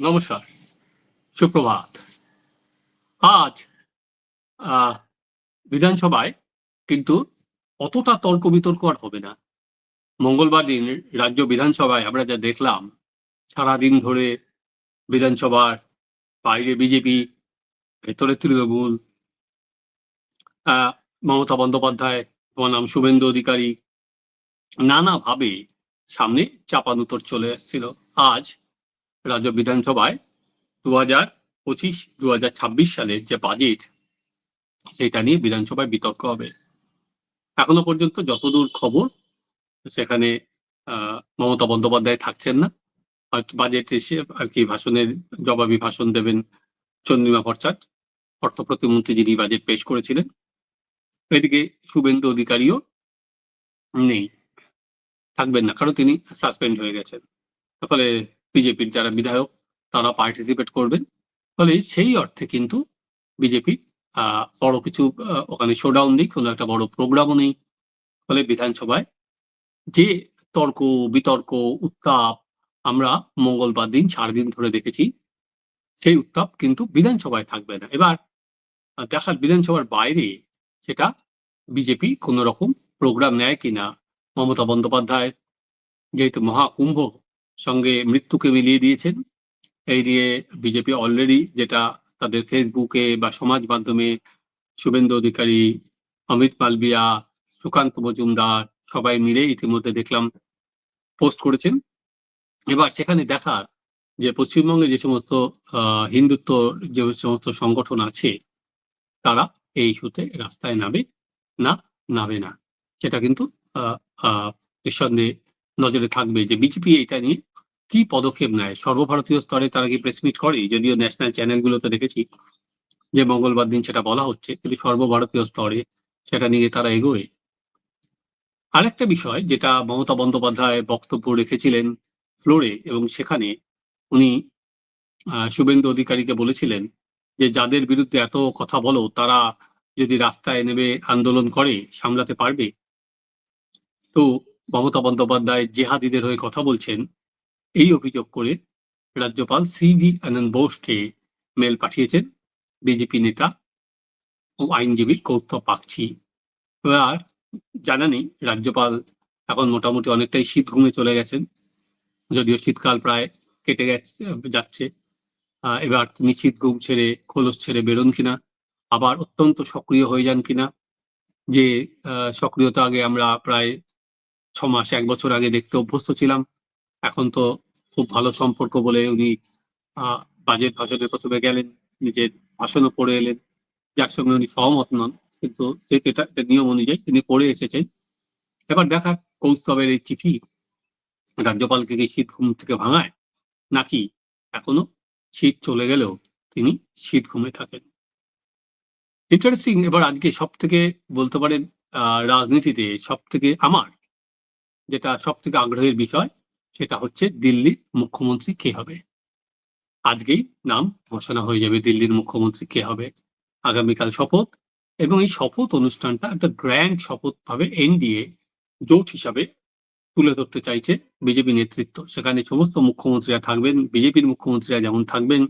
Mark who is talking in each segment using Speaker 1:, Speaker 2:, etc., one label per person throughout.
Speaker 1: নমস্কার, সুপ্রভাত। আজ বিধানসভায় কিন্তু অতটা তর্ক বিতর্ক আর হবে না। মঙ্গলবার দিন রাজ্য বিধানসভায় আমরা যা দেখলাম, সারাদিন ধরে বিধানসভার বাইরে বিজেপি, ভেতরে তৃণমূল মমতা বন্দ্যোপাধ্যায় বনাম শুভেন্দু অধিকারী, নানাভাবে সামনে চাপানুতর চলে এসেছিল। আজ রাজ্য বিধানসভায় দু হাজার পঁচিশ দু হাজার ছাব্বিশ সালের যে বাজেট সেটা নিয়ে বিধানসভায় বিতর্ক হবে। এখনও পর্যন্ত যতদূর খবর, সেখানে মমতা বন্দ্যোপাধ্যায় থাকছেন না। বাজেট এসে আর কি ভাষণের, জবাবি ভাষণ দেবেন চন্দ্রিমা ভট্টাচার্য অর্থ প্রতিমন্ত্রী যিনি বাজেট পেশ করেছিলেন। এদিকে শুভেন্দু অধিকারীও নেই, থাকবেন না, কারণ তিনি সাসপেন্ড হয়ে গেছেন। ফলে বিজেপির যারা বিধায়ক, তারা পার্টিসিপেট করবেন। ফলে সেই অর্থে কিন্তু বিজেপি বড় কিছু ওখানে শোডাউন নেই, কোনো একটা বড় প্রোগ্রামও নেই। ফলে বিধানসভায় যে তর্ক, বিতর্ক, উত্তাপ আমরা মঙ্গলবার দিন চার দিন ধরে দেখেছি, সেই উত্তাপ কিন্তু বিধানসভায় থাকবে না। এবার দেখার বিধানসভার বাইরে সেটা বিজেপি কোন রকম প্রোগ্রাম নেয় কিনা? মমতা বন্দ্যোপাধ্যায় যেহেতু মহাকুম্ভ সঙ্গে মৃত্যুকে মিলিয়ে দিয়েছেন। এই দিয়ে বিজেপি অলরেডি যেটা তাদের ফেসবুকে বা সমাজ মাধ্যমে শুভেন্দু অধিকারী, অমিত মালবিয়া, সুকান্ত মজুমদার সবাই মিলে ইতিমধ্যে দেখলাম পোস্ট করেছেন। এবার সেখানে দেখার যে পশ্চিমবঙ্গে যে সমস্ত হিন্দুত্ব যে সমস্ত সংগঠন আছে, তারা এই ইস্যুতে রাস্তায় নামে না নামে না। সেটা কিন্তু নিঃসন্দেহে নজরে থাকবে যে বিজেপি এটা নিয়ে কি পদক্ষেপ নেয়? সর্বভারতীয় স্তরে তারা কি প্রেস মিট করে? যদিও ন্যাশনাল চ্যানেলগুলোতে দেখেছি যে মঙ্গলবার দিন সেটা বলা হচ্ছে, কিন্তু সর্বভারতীয় স্তরে সেটা নিয়ে তারা এগোয়। আরেকটা বিষয় যেটা মমতা বন্দ্যোপাধ্যায় বক্তব্য রেখেছিলেন ফ্লোরে এবং সেখানে উনি শুভেন্দু অধিকারীকে বলেছিলেন যে যাদের বিরুদ্ধে এত কথা বলো, তারা যদি রাস্তায় নেমে আন্দোলন করে, সামলাতে পারবে। তো মমতা বন্দ্যোপাধ্যায় জেহাদিদের হয়ে কথা বলছেন। এই অভিযোগ করে রাজ্যপাল সি ভি আনন্দ বোসকে মেল পাঠিয়েছেন বিজেপি নেতা ও আইনজীবী কৌস্তব বাগচি এবার জানা নেই, রাজ্যপাল এখন মোটামুটি অনেকটাই শীত ঘুমে চলে গেছেন, যদিও শীতকাল প্রায় কেটে গেছে, যাচ্ছে। এবার তিনি শীত ঘুম ছেড়ে, খোলস ছেড়ে বেরোন কিনা, আবার অত্যন্ত সক্রিয় হয়ে যান কিনা, যে সক্রিয়তা আগে আমরা প্রায় ছ মাস, এক বছর আগে দেখতে অভ্যস্ত ছিলাম এখন তো খুব ভালো সম্পর্ক বলে উনি বাজেট ভাষণের প্রথমে গেলেন, নিজের ভাষণও পড়ে এলেন। যার সঙ্গে উনি সহমত নন, কিন্তু এটা নিয়ম অনুযায়ী তিনি পড়ে এসেছেন। এবার দেখা কৌস্তবের এই চিঠি, রাজ্যপালকে কি শীত ঘুম থেকে ভাঙায়? নাকি এখনও শীত চলে গেলেও তিনি শীত ঘুমে থাকেন? ইন্টারেস্টিং এবার আজকে সব থেকে বলতে পারেন রাজনীতিতে সব থেকে আমার, যেটা সব থেকে আগ্রহের বিষয় সেটা হচ্ছে দিল্লির মুখ্যমন্ত্রী কে হবে? আজকেই নাম ঘোষণা হয়ে যাবে দিল্লির মুখ্যমন্ত্রী কে হবে। আগামীকাল শপথ এবং এই শপথ অনুষ্ঠানটা একটা গ্র্যান্ড শপথ ভাবে এনডিএ জোট হিসাবে তুলে ধরতে চাইছে বিজেপি নেতৃত্ব। সেখানে সমস্ত মুখ্যমন্ত্রীরা থাকবেন, বিজেপির মুখ্যমন্ত্রীরা যেমন থাকবেন,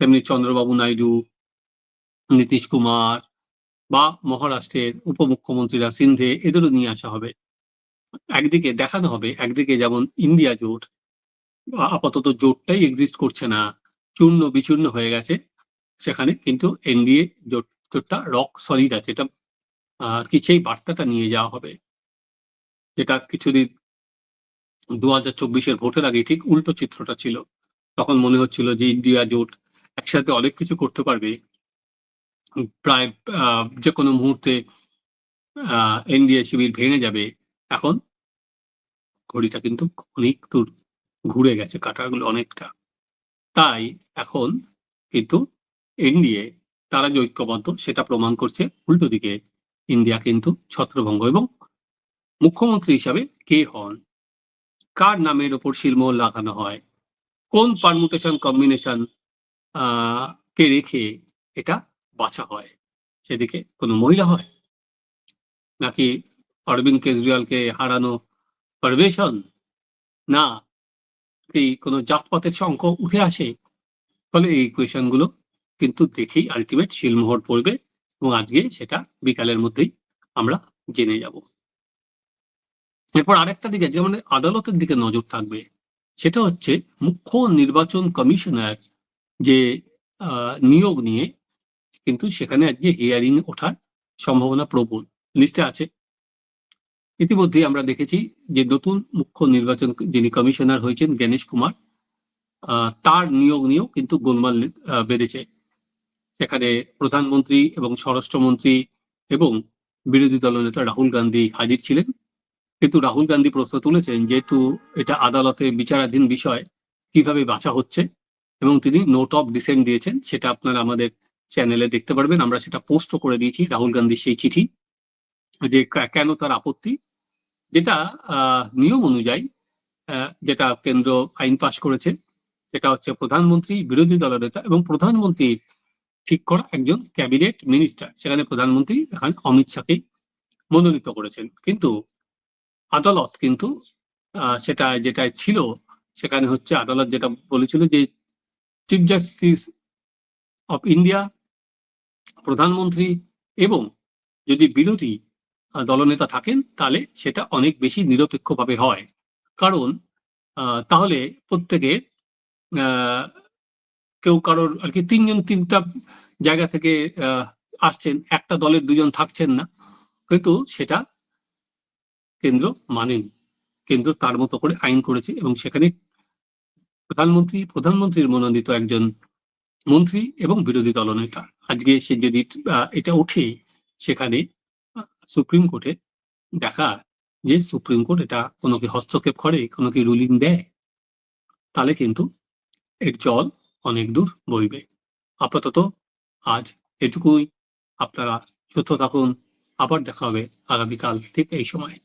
Speaker 1: তেমনি চন্দ্রবাবু নাইডু, নীতিশ কুমার বা মহারাষ্ট্রের উপমুখ্যমন্ত্রীরা সিন্ধে এদেরও নিয়ে আসা হবে। একদিকে দেখানো হবে, একদিকে যেমন ইন্ডিয়া জোট আপাতত জোটটাই এক্সিস্ট করছে না, চূর্ণ বিচূর্ণ হয়ে গেছে সেখানে, কিন্তু এনডিএ জোট, জোটটা রক সলিড আছে, এটা আর কি সেই বার্তাটা নিয়ে যাওয়া হবে। যেটা কিছুদিন, দু হাজার চব্বিশের ভোটের আগে ঠিক উল্টো চিত্রটা ছিল। তখন মনে হচ্ছিল যে ইন্ডিয়া জোট একসাথে অনেক কিছু করতে পারবে। প্রায় যে কোনো মুহূর্তে এনডিএ শিবির ভেঙে যাবে। এখন ঘড়িটা কিন্তু অনেক দূর ঘুরে গেছে কাটারগুলো অনেকটা। তাই এখন কিন্তু এনডিএ, তারা যে ঐক্যবদ্ধ, সেটা প্রমাণ করছে উল্টো দিকে ইন্ডিয়া কিন্তু ছত্রভঙ্গ এবং মুখ্যমন্ত্রী হিসাবে কে হন? কার নামের ওপর শিলমোহর লাগানো হয়? কোন পারমুটেশন কম্বিনেশন কে রেখে এটা বাছা হয়? সেদিকে কোনো মহিলা হয়? নাকি অরবিন্দ কেজরিওয়ালকে হারানো পারবেশন না কি কোনো জাতপাতের শঙ্খ উঠে আসে? ফলে এই ইকুয়েশনগুলো কিন্তু দেখেই আলটিমেট শিলমোহর পড়বে এবং আজকে সেটা বিকালের মধ্যেই আমরা জেনে যাব। এরপর আরেকটা দিকে, যেমন আদালতের দিকে নজর থাকবে, সেটা হচ্ছে মুখ্য নির্বাচন কমিশনার যে নিয়োগ নিয়ে কিন্তু সেখানে আজকে হিয়ারিং ওঠার সম্ভাবনা প্রবল। লিস্টে আছে ইতিমধ্যেই আমরা দেখেছি যে নতুন মুখ্য নির্বাচন যিনি কমিশনার হয়েছেন গণেশ কুমার তার নিয়োগ নিয়েও কিন্তু গোলমাল বেড়েছে। সেখানে প্রধানমন্ত্রী এবং স্বরাষ্ট্রমন্ত্রী এবং বিরোধী দলনেতা রাহুল গান্ধী হাজির ছিলেন। কিন্তু রাহুল গান্ধী প্রশ্ন তুলেছেন যেহেতু এটা আদালতে বিচারাধীন বিষয়, কীভাবে বাছা হচ্ছে? এবং তিনি নোট অফ ডিসেন্ট দিয়েছেন, সেটা আপনারা আমাদের চ্যানেলে দেখতে পারবেন। আমরা সেটা পোস্ট করে দিয়েছি রাহুল গান্ধীর সেই চিঠি, যে কেন তার আপত্তি? যেটা নিয়ম অনুযায়ী যেটা কেন্দ্র আইন পাশ করেছে, সেটা হচ্ছে প্রধানমন্ত্রী, বিরোধী দলনেতা এবং প্রধানমন্ত্রী ঠিক করা একজন ক্যাবিনেট মিনিস্টার। সেখানে প্রধানমন্ত্রী এখানে অমিত শাহকে মনোনীত করেছেন। কিন্তু আদালত কিন্তু সেটা যেটা ছিল, সেখানে হচ্ছে আদালত যেটা বলেছিল যে চিফ জাস্টিস অফ ইন্ডিয়া প্রধানমন্ত্রী এবং যদি বিরোধী দলনেতা থাকেন, তাহলে সেটা অনেক বেশি নিরপেক্ষভাবে হয়। কারণ তাহলে প্রত্যেকে কেউ কারোর আর কি তিনজন তিনটা জায়গা থেকে আসছেন, একটা দলের দুজন থাকছেন না। কিন্তু সেটা কেন্দ্র মানেনি। কেন্দ্র তার মতো করে আইন করেছে এবং সেখানে প্রধানমন্ত্রী, প্রধানমন্ত্রীর মনোনীত একজন মন্ত্রী এবং বিরোধী দলনেতা। আজকে সে যদি এটা ওঠে, সেখানে সুপ্রিম কোর্টে দেখা যে সুপ্রিম কোর্ট এটা কোনো কি হস্তক্ষেপ করে, কোনো কি রুলিং দেয়, তাহলে কিন্তু এর জল অনেক দূর বইবে। আপাতত আজ এটুকুই। আপনারা সুস্থ থাকুন। আবার দেখা হবে আগামীকাল ঠিক এই সময়।